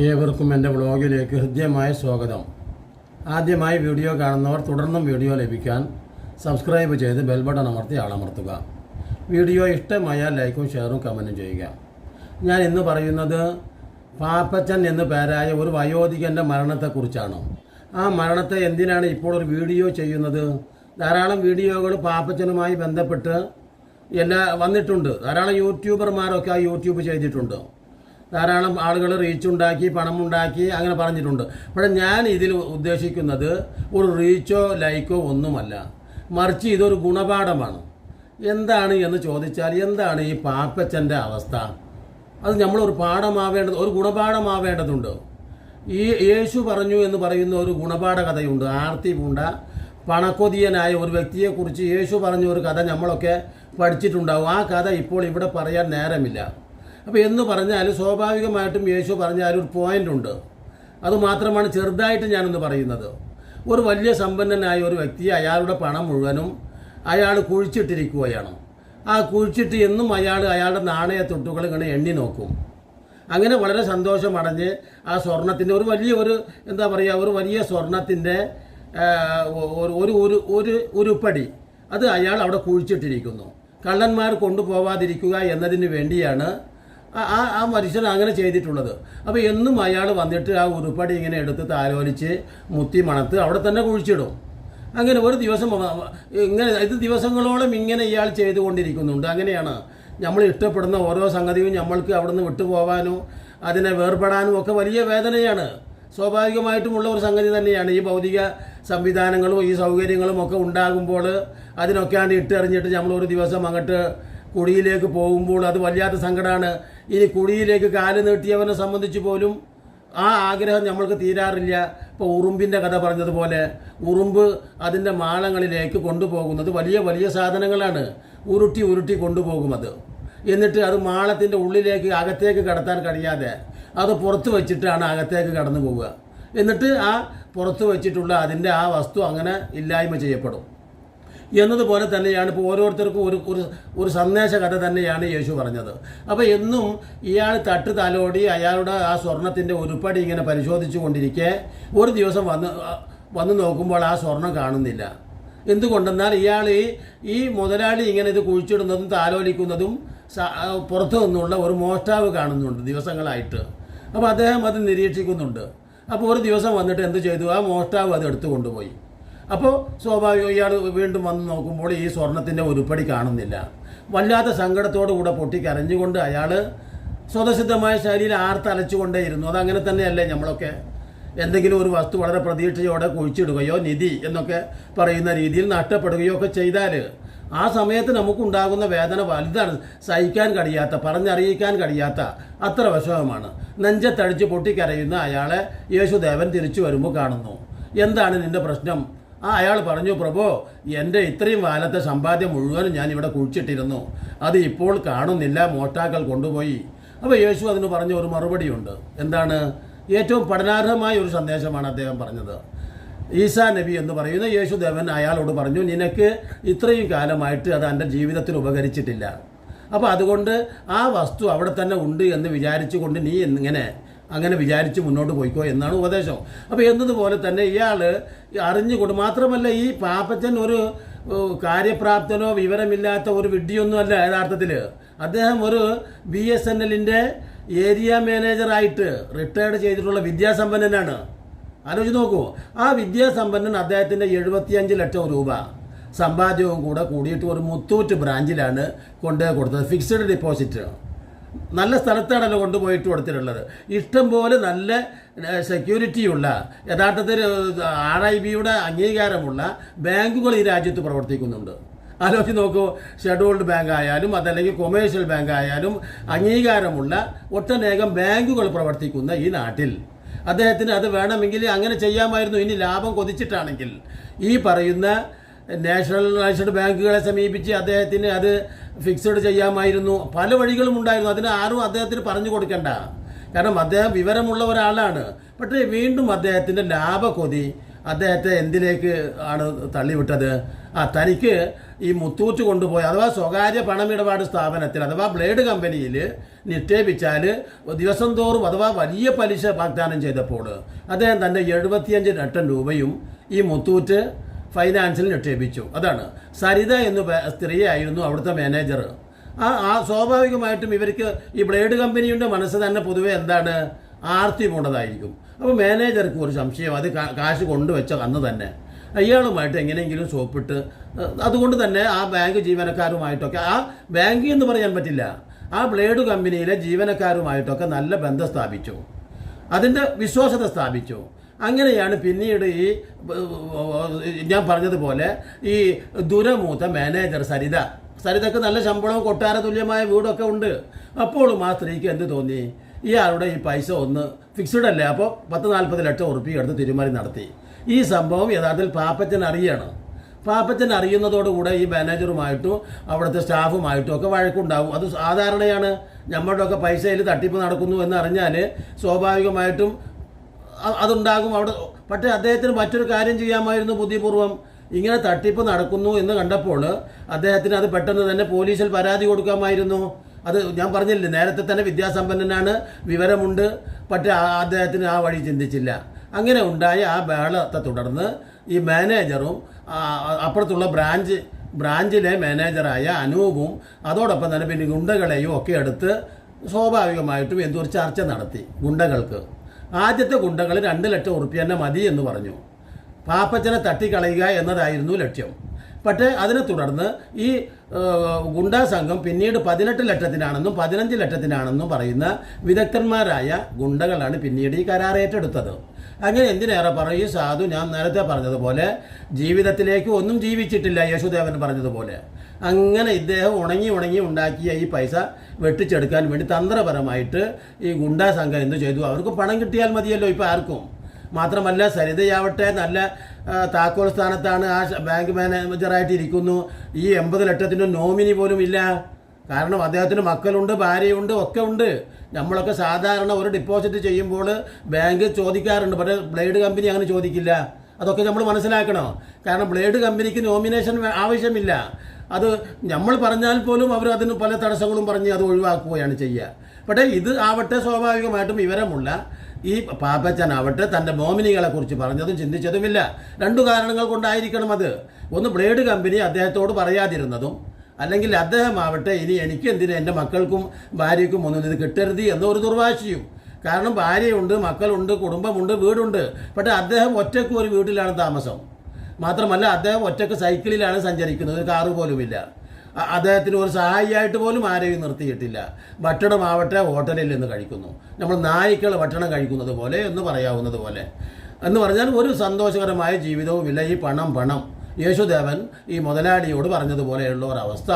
ഏവർക്കും എന്റെ വ്ളോഗിലേക്ക് ഹൃദ്യമായ സ്വാഗതം. ആദ്യമായി വീഡിയോ കാണുന്നവർ തുടർന്നും വീഡിയോ ലഭിക്കാൻ സബ്സ്ക്രൈബ് ചെയ്ത് ബെൽ ബട്ടൺ അമർത്തി ആളമർത്തുക. വീഡിയോ ഇഷ്ടമായാൽ ലൈക്കും ഷെയറും കമന്റും ചെയ്യുക. ഞാൻ ഇന്ന് പറയുന്നത് പാപ്പച്ചൻ എന്ന് പേരായ ഒരു വയോധികന്റെ മരണത്തെക്കുറിച്ചാണ്. ആ മരണത്തെ എന്തിനാണ് ഇപ്പോൾ ഒരു വീഡിയോ ചെയ്യുന്നത്? ധാരാളം വീഡിയോകൾ പാപ്പച്ചനുമായി ബന്ധപ്പെട്ട് എല്ലാ വന്നിട്ടുണ്ട്. ധാരാളം യൂട്യൂബർമാരൊക്കെ ആ യൂട്യൂബ് ചെയ്തിട്ടുണ്ട്. ധാരാളം ആളുകൾ റീച്ച് ഉണ്ടാക്കി പണം ഉണ്ടാക്കി അങ്ങനെ പറഞ്ഞിട്ടുണ്ട്. പക്ഷേ ഞാൻ ഇതിൽ ഉദ്ദേശിക്കുന്നത് ഒരു റീച്ചോ ലൈക്കോ ഒന്നുമല്ല. മറിച്ച് ഇതൊരു ഗുണപാഠമാണ്. എന്താണ് എന്ന് ചോദിച്ചാൽ എന്താണ് ഈ പാപ്പച്ചന്റെ അവസ്ഥ? അത് നമ്മളൊരു പാഠമാവേണ്ടത് ഒരു ഗുണപാഠമാവേണ്ടതുണ്ട്. ഈ യേശു പറഞ്ഞു എന്ന് പറയുന്ന ഒരു ഗുണപാഠ കഥയുണ്ട് ആർത്തി പൂണ്ട പണക്കൊതിയനായ ഒരു വ്യക്തിയെക്കുറിച്ച് യേശു പറഞ്ഞ ഒരു കഥ നമ്മളൊക്കെ പഠിച്ചിട്ടുണ്ടാവും. ആ കഥ ഇപ്പോൾ ഇവിടെ പറയാൻ നേരമില്ല. അപ്പോൾ എന്ന് പറഞ്ഞാൽ സ്വാഭാവികമായിട്ടും യേശു പറഞ്ഞ ഒരു പോയിന്റ് ഉണ്ട്. അതുമാത്രമാണ് ചെറുതായിട്ട് ഞാനൊന്ന് പറയുന്നത്. ഒരു വലിയ സമ്പന്നനായ ഒരു വ്യക്തി അയാളുടെ പണം മുഴുവനും അയാൾ കുഴിച്ചിട്ടിരിക്കുകയാണ്. ആ കുഴിച്ചിട്ട് എന്നും അയാൾ അയാളുടെ നാണയ തൊട്ടുകൾ ഇങ്ങനെ എണ്ണി നോക്കും. അങ്ങനെ വളരെ സന്തോഷമടഞ്ഞ് ആ സ്വർണത്തിന്റെ ഒരു വലിയ ഒരു എന്താ പറയുക ഒരു വലിയ സ്വർണത്തിന്റെ ഒരു ഒരു ഒരു ഉരുപ്പടി അത് അയാൾ അവിടെ കുഴിച്ചിട്ടിരിക്കുന്നു. കള്ളന്മാർ കൊണ്ടുപോവാതിരിക്കുക എന്നതിന് വേണ്ടിയാണ് ആ- ആ മനുഷ്യൻ അങ്ങനെ ചെയ്തിട്ടുള്ളത്. അപ്പോൾ എന്നും അയാൾ വന്നിട്ട് ആ ഉരുപ്പടി ഇങ്ങനെ എടുത്ത് താലോലിച്ച് മുത്തി മണത്ത് അവിടെ തന്നെ കുഴിച്ചിടും. അങ്ങനെ ഒരു ദിവസം ഇങ്ങനെ ഇത് ദിവസങ്ങളോളം ഇങ്ങനെ ഇയാൾ ചെയ്തുകൊണ്ടിരിക്കുന്നുണ്ട്. അങ്ങനെയാണ് നമ്മൾ ഇഷ്ടപ്പെടുന്ന ഓരോ സംഗതിയും നമ്മൾക്ക് അവിടുന്ന് വിട്ടുപോകാനും അതിനെ വേർപെടാനും ഒക്കെ വലിയ വേദനയാണ്. സ്വാഭാവികമായിട്ടുമുള്ള ഒരു സംഗതി തന്നെയാണ്. ഈ ഭൗതിക സംവിധാനങ്ങളും ഈ സൗകര്യങ്ങളും ഒക്കെ ഉണ്ടാകുമ്പോൾ അതിനൊക്കെയാണ് ഇട്ടെറിഞ്ഞിട്ട് നമ്മൾ ഒരു ദിവസം അങ്ങോട്ട് കുടിയിലേക്ക് പോകുമ്പോൾ അത് വല്ലാത്ത സങ്കടമാണ് ഇനി കുടിയിലേക്ക് കാൽ നീട്ടിയവനെ സംബന്ധിച്ച് പോലും ആ ആഗ്രഹം നമ്മൾക്ക് തീരാറില്ല. ഇപ്പോൾ ഉറുമ്പിന്റെ കഥ പറഞ്ഞതുപോലെ ഉറുമ്പ് അതിന്റെ മാളങ്ങളിലേക്ക് കൊണ്ടുപോകുന്നത് വലിയ വലിയ സാധനങ്ങളാണ്. ഉരുട്ടി ഉരുട്ടി കൊണ്ടുപോകും അത് എന്നിട്ട് അത് മാളത്തിന്റെ ഉള്ളിലേക്ക് അകത്തേക്ക് കടത്താൻ കഴിയാതെ അത് പുറത്ത് വെച്ചിട്ടാണ് അകത്തേക്ക് കടന്നു പോവുക. എന്നിട്ട് ആ പുറത്ത് വെച്ചിട്ടുള്ള അതിന്റെ ആ വസ്തു അങ്ങനെ ഇല്ലായ്മ ചെയ്യപ്പെടും. എന്നതുപോലെ തന്നെയാണ് ഇപ്പോൾ ഓരോരുത്തർക്കും ഒരു ഒരു ഒരു സന്ദേശ കഥ തന്നെയാണ് യേശു പറഞ്ഞത്. അപ്പോൾ എന്നും ഇയാൾ തട്ട് തലോടി അയാളുടെ ആ സ്വർണത്തിന്റെ ഒരുപടി ഇങ്ങനെ പരിശോധിച്ചു കൊണ്ടിരിക്കെ ഒരു ദിവസം വന്ന് വന്ന് നോക്കുമ്പോൾ ആ സ്വർണം കാണുന്നില്ല. എന്തുകൊണ്ടെന്നാൽ ഇയാൾ ഈ മുതലാളി ഇങ്ങനെ ഇത് കുഴിച്ചിടുന്നതും താലോലിക്കുന്നതും പുറത്തു നിന്നുള്ള ഒരു മോഷ്ടാവ് കാണുന്നുണ്ട് ദിവസങ്ങളായിട്ട്. അപ്പോൾ അദ്ദേഹം അത് നിരീക്ഷിക്കുന്നുണ്ട്. അപ്പോൾ ഒരു ദിവസം വന്നിട്ട് എന്ത് ചെയ്തു? ആ മോഷ്ടാവ് അത് എടുത്തു കൊണ്ടുപോയി അപ്പോൾ സ്വാഭാവികം ഇയാൾ വീണ്ടും വന്ന് നോക്കുമ്പോൾ ഈ സ്വർണത്തിന്റെ ഉരുപ്പടി കാണുന്നില്ല. വല്ലാത്ത സങ്കടത്തോടു കൂടെ പൊട്ടിക്കരഞ്ഞുകൊണ്ട് അയാൾ സ്വതസിദ്ധമായ ശൈലിയിൽ ആർത്തലച്ചുകൊണ്ടേയിരുന്നു അതങ്ങനെ തന്നെയല്ലേ നമ്മളൊക്കെ എന്തെങ്കിലും ഒരു വസ്തു വളരെ പ്രതീക്ഷയോടെ കുഴിച്ചിടുകയോ നിധി എന്നൊക്കെ പറയുന്ന രീതിയിൽ നഷ്ടപ്പെടുകയോ ഒക്കെ ചെയ്താൽ ആ സമയത്ത് നമുക്കുണ്ടാകുന്ന വേദന വലുതാണ്. സഹിക്കാൻ കഴിയാത്ത പറഞ്ഞറിയിക്കാൻ കഴിയാത്ത അത്ര വിഷമമാണ്. നെഞ്ചത്തടിച്ച് പൊട്ടിക്കരയുന്ന അയാളെ യേശുദേവൻ തിരിച്ചു വരുമ്പോൾ കാണുന്നു. എന്താണ് നിന്റെ പ്രശ്നം? ആ അയാൾ പറഞ്ഞു പ്രഭോ എന്റെ ഇത്രയും കാലത്തെ സമ്പാദ്യം മുഴുവനും ഞാൻ ഇവിടെ കുഴിച്ചിട്ടിരുന്നു. അത് ഇപ്പോൾ കാണുന്നില്ല മോഷ്ടാക്കൾ കൊണ്ടുപോയി. അപ്പോൾ യേശു അതിന് പറഞ്ഞ ഒരു മറുപടിയുണ്ട്. എന്താണ്? ഏറ്റവും പഠനാർഹമായ ഒരു സന്ദേശമാണ് അദ്ദേഹം പറഞ്ഞത്. ഈസാ നബി എന്ന് പറയുന്ന യേശുദേവൻ അയാളോട് പറഞ്ഞു നിനക്ക് ഇത്രയും കാലമായിട്ട് അത് എന്റെ ജീവിതത്തിൽ ഉപകരിച്ചിട്ടില്ല. അപ്പോൾ അതുകൊണ്ട് ആ വസ്തു അവിടെ തന്നെ ഉണ്ട് എന്ന് വിചാരിച്ചുകൊണ്ട് നീ ഇങ്ങനെ അങ്ങനെ വിചാരിച്ച് മുന്നോട്ട് പോയിക്കോ എന്നാണ് ഉപദേശം. അപ്പോൾ എന്നതുപോലെ തന്നെ ഇയാൾ അറിഞ്ഞുകൊണ്ട് മാത്രമല്ല ഈ പാപ്പച്ചൻ ഒരു കാര്യപ്രാപ്തനോ വിവരമില്ലാത്ത ഒരു വിഡ്ഢിയൊന്നുമല്ല യഥാർത്ഥത്തിൽ അദ്ദേഹം ഒരു ബി എസ് എൻ എല്ലിന്റെ ഏരിയ മാനേജറായിട്ട് റിട്ടയർഡ് ചെയ്തിട്ടുള്ള വിദ്യാസമ്പന്നനാണ്. ആലോചിച്ച് നോക്കൂ. ആ വിദ്യാസമ്പന്നൻ അദ്ദേഹത്തിന്റെ എഴുപത്തിയഞ്ച് ലക്ഷം രൂപ സമ്പാദ്യവും കൂടെ കൂടിയിട്ട് ഒരു മുത്തൂറ്റ് ബ്രാഞ്ചിലാണ് കൊണ്ടുപോയി കൊടുത്തത്. Fixed deposit. നല്ല സ്ഥലത്താണല്ലോ കൊണ്ടുപോയിട്ട് കൊടുത്തിട്ടുള്ളത് ഇഷ്ടംപോലെ നല്ല സെക്യൂരിറ്റിയുള്ള യഥാർത്ഥത്തിൽ ആർ ഐ ബിയുടെ അംഗീകാരമുള്ള ബാങ്കുകൾ ഈ രാജ്യത്ത് പ്രവർത്തിക്കുന്നുണ്ട്. ആലോചിച്ച് നോക്കൂ ഷെഡ്യൂൾഡ് ബാങ്ക് ആയാലും അതല്ലെങ്കിൽ കൊമേഴ്ഷ്യൽ ബാങ്ക് ആയാലും അംഗീകാരമുള്ള ഒട്ടനേകം ബാങ്കുകൾ പ്രവർത്തിക്കുന്ന ഈ നാട്ടിൽ. അദ്ദേഹത്തിന് അത് വേണമെങ്കിൽ അങ്ങനെ ചെയ്യാമായിരുന്നു. ഇനി ലാഭം കൊതിച്ചിട്ടാണെങ്കിൽ ഈ പറയുന്ന നാഷണലൈസ്ഡ് ബാങ്കുകളെ സമീപിച്ച് അദ്ദേഹത്തിന് അത് ഫിക്സഡ് ചെയ്യാമായിരുന്നു. പല വഴികളും ഉണ്ടായിരുന്നു. അതിന് ആരും അദ്ദേഹത്തിന് പറഞ്ഞു കൊടുക്കണ്ട. കാരണം അദ്ദേഹം വിവരമുള്ള ഒരാളാണ്. പക്ഷേ വീണ്ടും അദ്ദേഹത്തിന്റെ ലാഭക്കൊതി അദ്ദേഹത്തെ എന്തിലേക്ക് ആണ് തള്ളിവിട്ടത്? ആ തനിക്ക് ഈ മുത്തൂറ്റ് കൊണ്ടുപോയി അഥവാ സ്വകാര്യ പണമിടപാട് സ്ഥാപനത്തിൽ അഥവാ ബ്ലേഡ് കമ്പനിയിൽ നിക്ഷേപിച്ചാൽ ദിവസം തോറും അഥവാ വലിയ പലിശ വാഗ്ദാനം ചെയ്തപ്പോൾ അദ്ദേഹം തന്റെ എഴുപത്തിയഞ്ച് ലക്ഷം രൂപയും ഈ മുത്തൂറ്റ് ഫൈനാൻസിൽ നിക്ഷേപിച്ചു. അതാണ്. സരിത എന്ന് സ്ത്രീയായിരുന്നു അവിടുത്തെ മാനേജർ ആ ആ സ്വാഭാവികമായിട്ടും ഇവർക്ക് ഈ ബ്ലേഡ് കമ്പനിയുടെ മനസ്സ് തന്നെ പൊതുവെ എന്താണ്? ആർത്തി പോണ്ടതായിരിക്കും അപ്പോൾ മാനേജർക്ക് ഒരു സംശയം. അത് കാശ് കൊണ്ടുവച്ച അന്ന് തന്നെ. അയാളുമായിട്ട് എങ്ങനെയെങ്കിലും സോപ്പിട്ട് അതുകൊണ്ട് തന്നെ ആ ബാങ്ക് ജീവനക്കാരുമായിട്ടൊക്കെ ആ ബാങ്ക് എന്ന് പറയാൻ പറ്റില്ല. ആ ബ്ലേഡ് കമ്പനിയിലെ ജീവനക്കാരുമായിട്ടൊക്കെ നല്ല ബന്ധം സ്ഥാപിച്ചു. അതിന്റെ വിശ്വാസത സ്ഥാപിച്ചു. അങ്ങനെയാണ് പിന്നീട് ഈ ഞാൻ പറഞ്ഞതുപോലെ ഈ ദുരമൂത്ത മാനേജർ സരിത. സരിതക്ക് നല്ല ശമ്പളവും കൊട്ടാര തുല്യമായ വീടൊക്കെ ഉണ്ട്. അപ്പോഴും ആ സ്ത്രീക്ക് എന്ത് തോന്നി? ഇയാളുടെ ഈ പൈസ ഒന്ന് ഫിക്സ്ഡ് അല്ലേ? അപ്പോൾ പത്ത് നാൽപ്പത് ലക്ഷം ഉറുപ്പിക എടുത്ത് തിരുമറി നടത്തി. ഈ സംഭവം യഥാർത്ഥത്തിൽ പാപ്പച്ചൻ അറിയണം. പാപ്പച്ചൻ അറിയുന്നതോടുകൂടെ ഈ മാനേജറുമായിട്ടും അവിടുത്തെ സ്റ്റാഫുമായിട്ടും ഒക്കെ വഴക്കുണ്ടാവും. അത് സാധാരണയാണ്. നമ്മളുടെയൊക്കെ പൈസയിൽ തട്ടിപ്പ് നടക്കുന്നു എന്നറിഞ്ഞാൽ സ്വാഭാവികമായിട്ടും അതുണ്ടാകും. അവിടെ പക്ഷേ അദ്ദേഹത്തിന് മറ്റൊരു കാര്യം ചെയ്യാമായിരുന്നു ബുദ്ധിപൂർവം ഇങ്ങനെ തട്ടിപ്പ് നടക്കുന്നു എന്ന് കണ്ടപ്പോൾ അദ്ദേഹത്തിന് അത് പെട്ടെന്ന് തന്നെ പോലീസിൽ പരാതി കൊടുക്കാമായിരുന്നു. അത് ഞാൻ പറഞ്ഞില്ലേ നേരത്തെ തന്നെ വിദ്യാസമ്പന്നനാണ് വിവരമുണ്ട് പക്ഷേ അദ്ദേഹത്തിന് ആ വഴി ചിന്തിച്ചില്ല. അങ്ങനെ ഉണ്ടായ ആ ബഹളത്തെ തുടർന്ന് ഈ മാനേജറും അപ്പുറത്തുള്ള ബ്രാഞ്ച് ബ്രാഞ്ചിലെ മാനേജറായ അനൂപും അതോടൊപ്പം തന്നെ പിന്നെ ഗുണ്ടകളെയും ഒക്കെ എടുത്ത് സ്വാഭാവികമായിട്ടും എന്തോ ഒരു ചർച്ച നടത്തി ഗുണ്ടകൾക്ക്. ആദ്യത്തെ ഗുണ്ടകൾ രണ്ട് ലക്ഷം ഉറുപ്പ്യ തന്നെ മതി എന്ന് പറഞ്ഞു. പാപ്പച്ചനെ തട്ടിക്കളയുക എന്നതായിരുന്നു ലക്ഷ്യം. പക്ഷേ അതിനെ തുടർന്ന് ഈ ഗുണ്ടാ സംഘം പിന്നീട് പതിനെട്ട് ലക്ഷത്തിനാണെന്നും പതിനഞ്ച് ലക്ഷത്തിനാണെന്നും പറയുന്ന വിദഗ്ധന്മാരായ ഗുണ്ടകളാണ് പിന്നീട് ഈ കരാർ ഏറ്റെടുത്തത്. അങ്ങനെ എന്തിനേറെ പറയും? ഈ സാധു ഞാൻ നേരത്തെ പറഞ്ഞതുപോലെ ജീവിതത്തിലേക്ക് ഒന്നും ജീവിച്ചിട്ടില്ല യേശുദേവൻ പറഞ്ഞതുപോലെ. അങ്ങനെ ഇദ്ദേഹം ഉണങ്ങി ഉണങ്ങി ഉണ്ടാക്കിയ ഈ പൈസ വെട്ടിച്ചെടുക്കാൻ വേണ്ടി തന്ത്രപരമായിട്ട് ഈ ഗുണ്ടാ സംഘം എന്ത് ചെയ്തു? അവർക്ക് പണം കിട്ടിയാൽ മതിയല്ലോ ഇപ്പോൾ ആർക്കും. മാത്രമല്ല സരിതയാവട്ടെ നല്ല താക്കോൽ സ്ഥാനത്താണ് ആ ബാങ്ക് മാനേജറായിട്ട് ഇരിക്കുന്നു ഈ എൺപത് ലക്ഷത്തിന്റെ നോമിനി പോലും ഇല്ല. കാരണം അദ്ദേഹത്തിന് മക്കളുണ്ട് ഭാര്യയുണ്ട് ഒക്കെ ഉണ്ട്. നമ്മളൊക്കെ സാധാരണ ഒരു ഡിപ്പോസിറ്റ് ചെയ്യുമ്പോൾ ബാങ്ക് ചോദിക്കാറുണ്ട് പക്ഷേ ബ്ലേഡ് കമ്പനി അങ്ങനെ ചോദിക്കില്ല. അതൊക്കെ നമ്മൾ മനസ്സിലാക്കണം? കാരണം ബ്ലേഡ് കമ്പനിക്ക് നോമിനേഷൻ ആവശ്യമില്ല. അത് നമ്മൾ പറഞ്ഞാൽ പോലും അവർ അതിന് പല തടസ്സങ്ങളും പറഞ്ഞ് അത് ഒഴിവാക്കുകയാണ് ചെയ്യുക. പക്ഷേ ഇത് ആവട്ടെ സ്വാഭാവികമായിട്ടും വിവരമുള്ള ഈ പാപ്പച്ചൻ പാപ്പച്ചനാവട്ടെ തന്റെ നോമിനികളെ കുറിച്ച് പറഞ്ഞതും ചിന്തിച്ചതുമില്ല. രണ്ടു കാരണങ്ങൾ കൊണ്ടായിരിക്കണം അത്. ഒന്ന് ബ്ലേഡ് കമ്പനി അദ്ദേഹത്തോട് പറയാതിരുന്നതും അല്ലെങ്കിൽ അദ്ദേഹം അദ്ദേഹമാവട്ടെ ഇനി എനിക്ക് എന്തിനു എന്റെ മക്കൾക്കും ഭാര്യയ്ക്കും ഒന്നും ഇത് കിട്ടരുത് എന്നൊരു ദുർവാശിയും. കാരണം ഭാര്യയുണ്ട് മക്കളുണ്ട് കുടുംബമുണ്ട് വീടുണ്ട്. പക്ഷേ അദ്ദേഹം ഒറ്റയ്ക്ക് ഒരു വീട്ടിലാണ് താമസം. മാത്രമല്ല അദ്ദേഹം ഒറ്റയ്ക്ക് സൈക്കിളിലാണ് സഞ്ചരിക്കുന്നത് കാറ് പോലുമില്ല. അദ്ദേഹത്തിന് ഒരു സഹായിയായിട്ട് പോലും ആരെയും നിർത്തിയിട്ടില്ല. ഭക്ഷണമാവട്ടെ ഹോട്ടലിൽ നിന്ന് കഴിക്കുന്നു. നമ്മൾ നായ്ക്കൾ ഭക്ഷണം കഴിക്കുന്നത് പോലെ എന്ന് പറയാവുന്നത് പോലെ. എന്ന് പറഞ്ഞാൽ ഒരു സന്തോഷകരമായ ജീവിതവുമില്ല ഈ പണം പണം. യേശുദേവൻ ഈ മുതലാളിയോട് പറഞ്ഞതുപോലെയുള്ള ഒരവസ്ഥ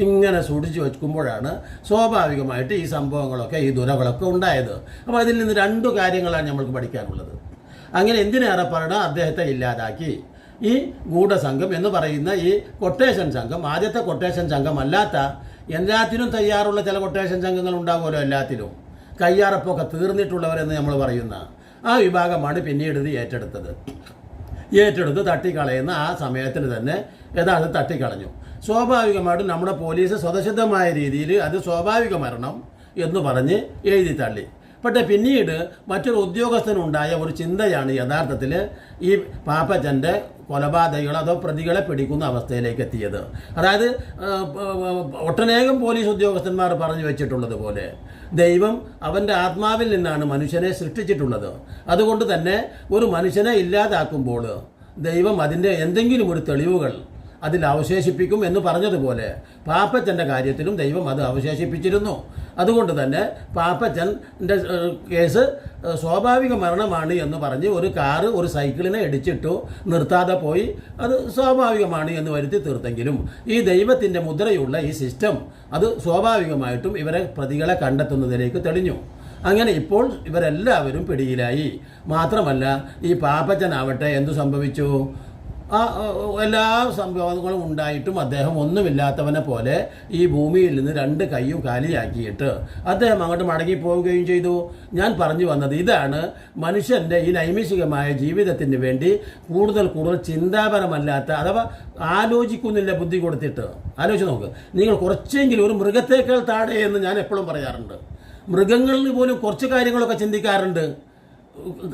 ഇങ്ങനെ സൂക്ഷിച്ചു വെക്കുമ്പോഴാണ് സ്വാഭാവികമായിട്ട് ഈ സംഭവങ്ങളൊക്കെ ഈ ദുരകളൊക്കെ ഉണ്ടായത്. അപ്പോൾ അതിൽ നിന്ന് രണ്ടു കാര്യങ്ങളാണ് നമ്മൾക്ക് പഠിക്കാനുള്ളത്. അങ്ങനെ എന്തിനേറെ പറയണം അദ്ദേഹത്തെ ഇല്ലാതാക്കി. ഈ ഗൂഢസംഘം എന്ന് പറയുന്ന ഈ കൊട്ടേഷൻ സംഘം ആദ്യത്തെ കൊട്ടേഷൻ സംഘം അല്ലാത്ത എല്ലാത്തിനും തയ്യാറുള്ള ചില കൊട്ടേഷൻ സംഘങ്ങൾ ഉണ്ടാകുമല്ലോ എല്ലാത്തിലും. കയ്യാറപ്പൊക്കെ തീർന്നിട്ടുള്ളവരെന്ന് നമ്മൾ പറയുന്ന ആ വിഭാഗമാണ് പിന്നീട് ഇത് ഏറ്റെടുത്തത്. ഏറ്റെടുത്ത് തട്ടിക്കളയുന്ന ആ സമയത്തിന് തന്നെ യഥാർത്ഥ തട്ടിക്കളഞ്ഞു. സ്വാഭാവികമായിട്ടും നമ്മുടെ പോലീസ് സ്വതസിദ്ധമായ രീതിയിൽ അത് സ്വാഭാവിക മരണം എന്ന് പറഞ്ഞ് എഴുതി തള്ളി പക്ഷേ പിന്നീട് മറ്റൊരു ഉദ്യോഗസ്ഥനുണ്ടായ ഒരു ചിന്തയാണ് യഥാർത്ഥത്തിൽ ഈ പാപ്പച്ചന്റെ കൊലപാതകങ്ങൾ അതോ പ്രതികളെ പിടിക്കുന്ന അവസ്ഥയിലേക്ക് എത്തിയത്. അതായത് ഒട്ടനേകം പോലീസ് ഉദ്യോഗസ്ഥന്മാർ പറഞ്ഞു വെച്ചിട്ടുള്ളത് പോലെ ദൈവം അവന്റെ ആത്മാവിൽ നിന്നാണ് മനുഷ്യനെ സൃഷ്ടിച്ചിട്ടുള്ളത്. അതുകൊണ്ട് തന്നെ ഒരു മനുഷ്യനെ ഇല്ലാതാക്കുമ്പോൾ ദൈവം അതിന്റെ എന്തെങ്കിലും ഒരു തെളിവുകൾ അതിൽ അവശേഷിപ്പിക്കും എന്ന് പറഞ്ഞതുപോലെ പാപ്പച്ചന്റെ കാര്യത്തിലും ദൈവം അത് അവശേഷിപ്പിച്ചിരുന്നു. അതുകൊണ്ട് തന്നെ പാപ്പച്ചന്റെ കേസ് സ്വാഭാവിക മരണമാണ് എന്ന് പറഞ്ഞ് ഒരു കാറ് ഒരു സൈക്കിളിനെ ഇടിച്ചിട്ടു നിർത്താതെ പോയി. അത് സ്വാഭാവികമാണ് എന്ന് വരുത്തി തീർത്തെങ്കിലും ഈ ദൈവത്തിന്റെ മുദ്രയുള്ള ഈ സിസ്റ്റം അത് സ്വാഭാവികമായിട്ടും ഇവരെ പ്രതികളെ കണ്ടെത്തുന്നതിലേക്ക് തെളിഞ്ഞു. അങ്ങനെ ഇപ്പോൾ ഇവരെല്ലാവരും പിടിയിലായി. മാത്രമല്ല ഈ പാപ്പച്ചനാവട്ടെ എന്തു സംഭവിച്ചു? ആ എല്ലാ സംഭവങ്ങളും ഉണ്ടായിട്ടും അദ്ദേഹം ഒന്നുമില്ലാത്തവനെ പോലെ ഈ ഭൂമിയിൽ നിന്ന് രണ്ട് കൈയും കാലിയാക്കിയിട്ട് അദ്ദേഹം അങ്ങോട്ട് മടങ്ങിപ്പോവുകയും ചെയ്തു. ഞാൻ പറഞ്ഞു വന്നത് ഇതാണ് മനുഷ്യന്റെ ഈ നൈമിഷികമായ ജീവിതത്തിന് വേണ്ടി കൂടുതൽ കൂടുതൽ ചിന്താപരമല്ലാത്ത അഥവാ ആലോചിക്കുന്നില്ല ബുദ്ധി കൊടുത്തിട്ട്. ആലോചിച്ച് നോക്ക്. നിങ്ങൾ കുറച്ചെങ്കിലും ഒരു മൃഗത്തേക്കാൾ താഴെ എന്ന് ഞാൻ എപ്പോഴും പറയാറുണ്ട്. മൃഗങ്ങളിൽ പോലും കുറച്ച് കാര്യങ്ങളൊക്കെ ചിന്തിക്കാറുണ്ട്.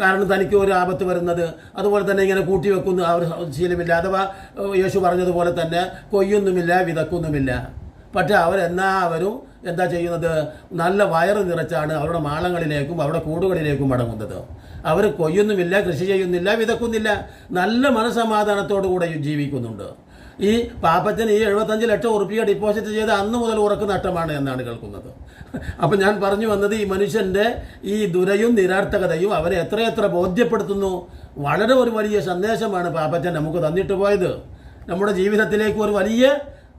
കാരണം തനിക്ക് ഒരു ആപത്ത് വരുന്നത്. അതുപോലെ തന്നെ ഇങ്ങനെ കൂട്ടി വെക്കുന്ന. ആ ഒരു ശീലമില്ല. അഥവാ യേശു പറഞ്ഞതുപോലെ തന്നെ കൊയ്യൊന്നുമില്ല വിതക്കൊന്നുമില്ല. പക്ഷേ അവരെല്ലാവരും എന്താ ചെയ്യുന്നത്? നല്ല വയറ് നിറച്ചാണ് അവരുടെ മാളങ്ങളിലേക്കും അവരുടെ കൂടുകളിലേക്കും മടങ്ങുന്നത്. അവർ കൊയ്യൊന്നുമില്ല കൃഷി ചെയ്യുന്നില്ല വിതക്കുന്നില്ല. നല്ല മനസമാധാനത്തോടു കൂടെ ജീവിക്കുന്നുണ്ട്. ഈ പാപ്പച്ചൻ ഈ എഴുപത്തഞ്ച് ലക്ഷം ഉറുപ്പിക ഡിപ്പോസിറ്റ് ചെയ്ത് അന്ന് മുതൽ ഉറക്കുന്ന നഷ്ടമാണ് എന്നാണ് കേൾക്കുന്നത്. അപ്പം ഞാൻ പറഞ്ഞു വന്നത് ഈ മനുഷ്യന്റെ ഈ ദുരയും നിരാർത്ഥകതയും അവരെ എത്രയെത്ര ബോധ്യപ്പെടുത്തുന്നു വളരെ ഒരു വലിയ സന്ദേശമാണ് പാപ്പച്ചൻ നമുക്ക് തന്നിട്ട് പോയത്. നമ്മുടെ ജീവിതത്തിലേക്ക് ഒരു വലിയ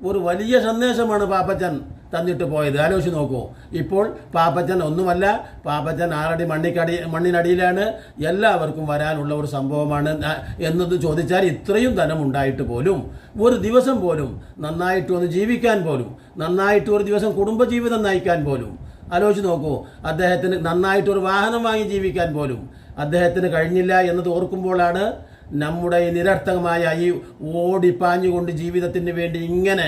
ഒരു വലിയ സന്ദേശമാണ് പാപ്പച്ചൻ. തന്നിട്ട് പോയത്. ആലോചിച്ച് നോക്കൂ. ഇപ്പോൾ പാപ്പച്ചൻ ഒന്നുമല്ല. പാപ്പച്ചൻ ആറടി മണ്ണിക്കടി മണ്ണിനടിയിലാണ്. എല്ലാവർക്കും വരാനുള്ള ഒരു സംഭവമാണ്. എന്നത് ചോദിച്ചാൽ ഇത്രയും ധനം ഉണ്ടായിട്ട് പോലും ഒരു ദിവസം പോലും നന്നായിട്ട് ഒന്ന് ജീവിക്കാൻ പോലും നന്നായിട്ട് ഒരു ദിവസം കുടുംബജീവിതം നയിക്കാൻ പോലും. ആലോചിച്ച് നോക്കൂ. അദ്ദേഹത്തിന് നന്നായിട്ടൊരു വാഹനം വാങ്ങി ജീവിക്കാൻ പോലും അദ്ദേഹത്തിന് കഴിഞ്ഞില്ല എന്നത് ഓർക്കുമ്പോഴാണ് നമ്മുടെ ഈ നിരർത്ഥകമായ ഈ ഓടിപ്പാഞ്ഞുകൊണ്ട് ജീവിതത്തിന് വേണ്ടി ഇങ്ങനെ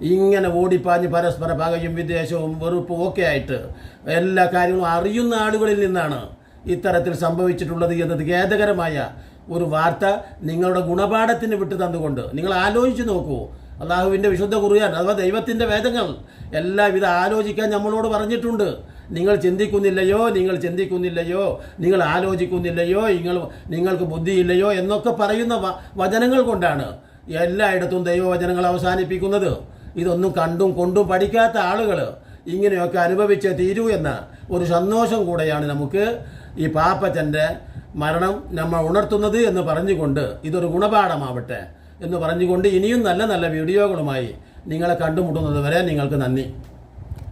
ഇങ്ങനെ ഓടിപ്പാഞ്ഞ് പരസ്പര പകയും വിദ്വേഷവും വെറുപ്പും ഒക്കെ ആയിട്ട് എല്ലാ കാര്യങ്ങളും അറിയുന്ന ആളുകളിൽ നിന്നാണ് ഇത്തരത്തിൽ സംഭവിച്ചിട്ടുള്ളത് എന്നത് ഖേദകരമായ ഒരു വാർത്ത നിങ്ങളുടെ ഗുണപാഠത്തിന് വിട്ടു തന്നുകൊണ്ട്. നിങ്ങൾ ആലോചിച്ച് നോക്കൂ. അള്ളാഹുവിന്റെ വിശുദ്ധ കുറിയാൻ അഥവാ ദൈവത്തിന്റെ വേദങ്ങൾ എല്ലാവിധ ആലോചിക്കാൻ നമ്മളോട് പറഞ്ഞിട്ടുണ്ട്. നിങ്ങൾ ചിന്തിക്കുന്നില്ലയോ? നിങ്ങൾ ചിന്തിക്കുന്നില്ലയോ? നിങ്ങൾ ആലോചിക്കുന്നില്ലയോ? നിങ്ങൾ നിങ്ങൾക്ക് ബുദ്ധിയില്ലയോ? എന്നൊക്കെ പറയുന്ന വചനങ്ങൾ കൊണ്ടാണ് എല്ലായിടത്തും ദൈവവചനങ്ങൾ അവസാനിപ്പിക്കുന്നത്. ഇതൊന്നും കണ്ടും കൊണ്ടും പഠിക്കാത്ത ആളുകൾ ഇങ്ങനെയൊക്കെ അനുഭവിച്ചേ തീരൂ എന്ന ഒരു സന്തോഷം കൂടെയാണ് നമുക്ക് ഈ പാപ്പച്ചന്റെ മരണം നമ്മൾ ഉണർത്തുന്നത് എന്ന് പറഞ്ഞുകൊണ്ട് ഇതൊരു ഗുണപാഠമാവട്ടെ എന്ന് പറഞ്ഞുകൊണ്ട് ഇനിയും നല്ല നല്ല വീഡിയോകളുമായി നിങ്ങളെ കണ്ടുമുട്ടുന്നത് വരെ നിങ്ങൾക്ക് നന്ദി.